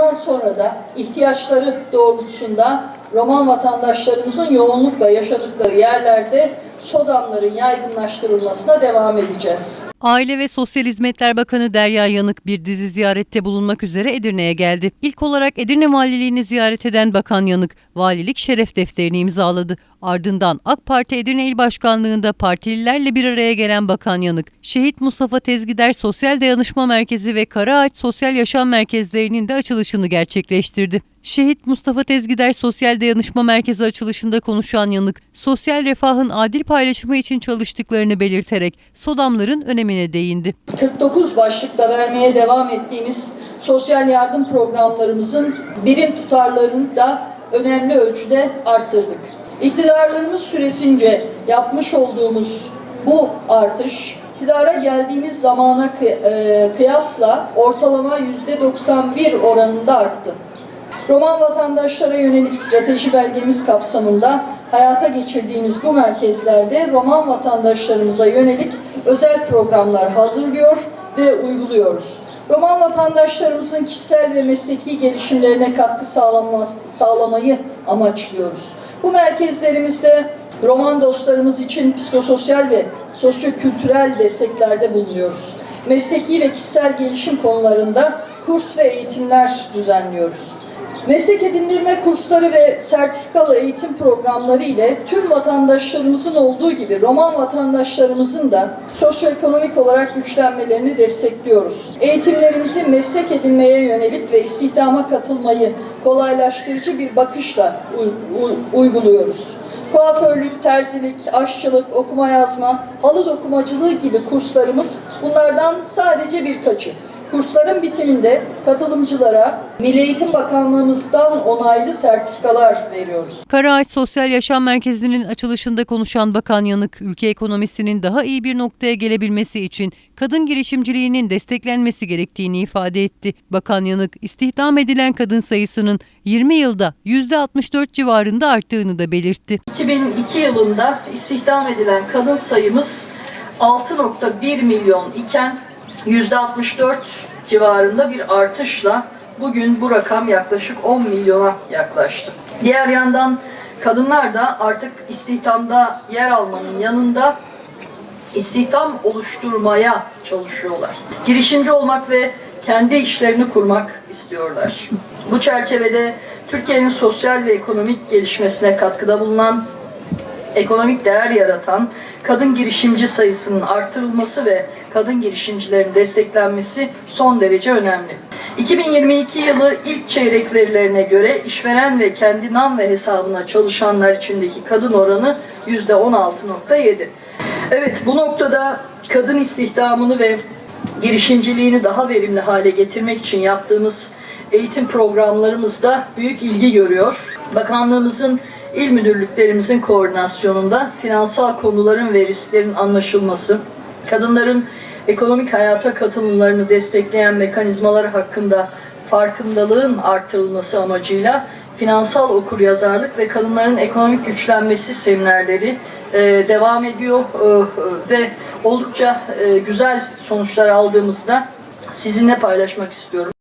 bundan sonra da ihtiyaçları doğrultusunda Roman vatandaşlarımızın yoğunlukla yaşadıkları yerlerde SODAM'ların yaygınlaştırılmasına devam edeceğiz. Aile ve Sosyal Hizmetler Bakanı Derya Yanık bir dizi ziyarette bulunmak üzere Edirne'ye geldi. İlk olarak Edirne Valiliğini ziyaret eden Bakan Yanık, valilik şeref defterini imzaladı. Ardından AK Parti Edirne İl Başkanlığı'nda partililerle bir araya gelen Bakan Yanık, Şehit Mustafa Tezgider Sosyal Dayanışma Merkezi ve Karaağaç Sosyal Yaşam Merkezlerinin de açılışını gerçekleştirdi. Şehit Mustafa Tezgider Sosyal Dayanışma Merkezi açılışında konuşan Yanık, sosyal refahın adil paylaşımı için çalıştıklarını belirterek SODAM'ların önemine değindi. 49 başlıkla vermeye devam ettiğimiz sosyal yardım programlarımızın birim tutarlarını da önemli ölçüde arttırdık. İktidarlarımız süresince yapmış olduğumuz bu artış iktidara geldiğimiz zamana e, kıyasla ortalama %91 oranında arttı. Roman vatandaşlara yönelik strateji belgemiz kapsamında hayata geçirdiğimiz bu merkezlerde Roman vatandaşlarımıza yönelik özel programlar hazırlıyor ve uyguluyoruz. Roman vatandaşlarımızın kişisel ve mesleki gelişimlerine katkı sağlama, sağlamayı amaçlıyoruz. Bu merkezlerimizde Roman dostlarımız için psikososyal ve sosyokültürel desteklerde bulunuyoruz. Mesleki ve kişisel gelişim konularında kurs ve eğitimler düzenliyoruz. Meslek edindirme kursları ve sertifikalı eğitim programları ile tüm vatandaşlarımızın olduğu gibi Roman vatandaşlarımızın da sosyoekonomik olarak güçlenmelerini destekliyoruz. Eğitimlerimizi meslek edinmeye yönelik ve istihdama katılmayı kolaylaştırıcı bir bakışla uyguluyoruz. Kuaförlük, terzilik, aşçılık, okuma yazma, halı dokumacılığı gibi kurslarımız bunlardan sadece birkaçı. Kursların bitiminde katılımcılara Milli Eğitim Bakanlığımızdan onaylı sertifikalar veriyoruz. Karaağaç Sosyal Yaşam Merkezi'nin açılışında konuşan Bakan Yanık, ülke ekonomisinin daha iyi bir noktaya gelebilmesi için kadın girişimciliğinin desteklenmesi gerektiğini ifade etti. Bakan Yanık, istihdam edilen kadın sayısının 20 yılda %64 civarında arttığını da belirtti. 2002 yılında istihdam edilen kadın sayımız 6.1 milyon iken %64 civarında bir artışla bugün bu rakam yaklaşık 10 milyona yaklaştı. Diğer yandan kadınlar da artık istihdamda yer almanın yanında istihdam oluşturmaya çalışıyorlar. Girişimci olmak ve kendi işlerini kurmak istiyorlar. Bu çerçevede Türkiye'nin sosyal ve ekonomik gelişmesine katkıda bulunan ekonomik değer yaratan kadın girişimci sayısının artırılması ve kadın girişimcilerin desteklenmesi son derece önemli. 2022 yılı ilk çeyrek verilerine göre işveren ve kendi nam ve hesabına çalışanlar içindeki kadın oranı %16.7. Evet bu noktada kadın istihdamını ve girişimciliğini daha verimli hale getirmek için yaptığımız eğitim programlarımızda büyük ilgi görüyor. Bakanlığımızın il müdürlüklerimizin koordinasyonunda finansal konuların ve risklerin anlaşılması, kadınların ekonomik hayata katılımlarını destekleyen mekanizmalar hakkında farkındalığın artırılması amacıyla finansal okuryazarlık ve kadınların ekonomik güçlenmesi seminerleri e, devam ediyor e, ve oldukça e, güzel sonuçlar aldığımızda sizinle paylaşmak istiyorum.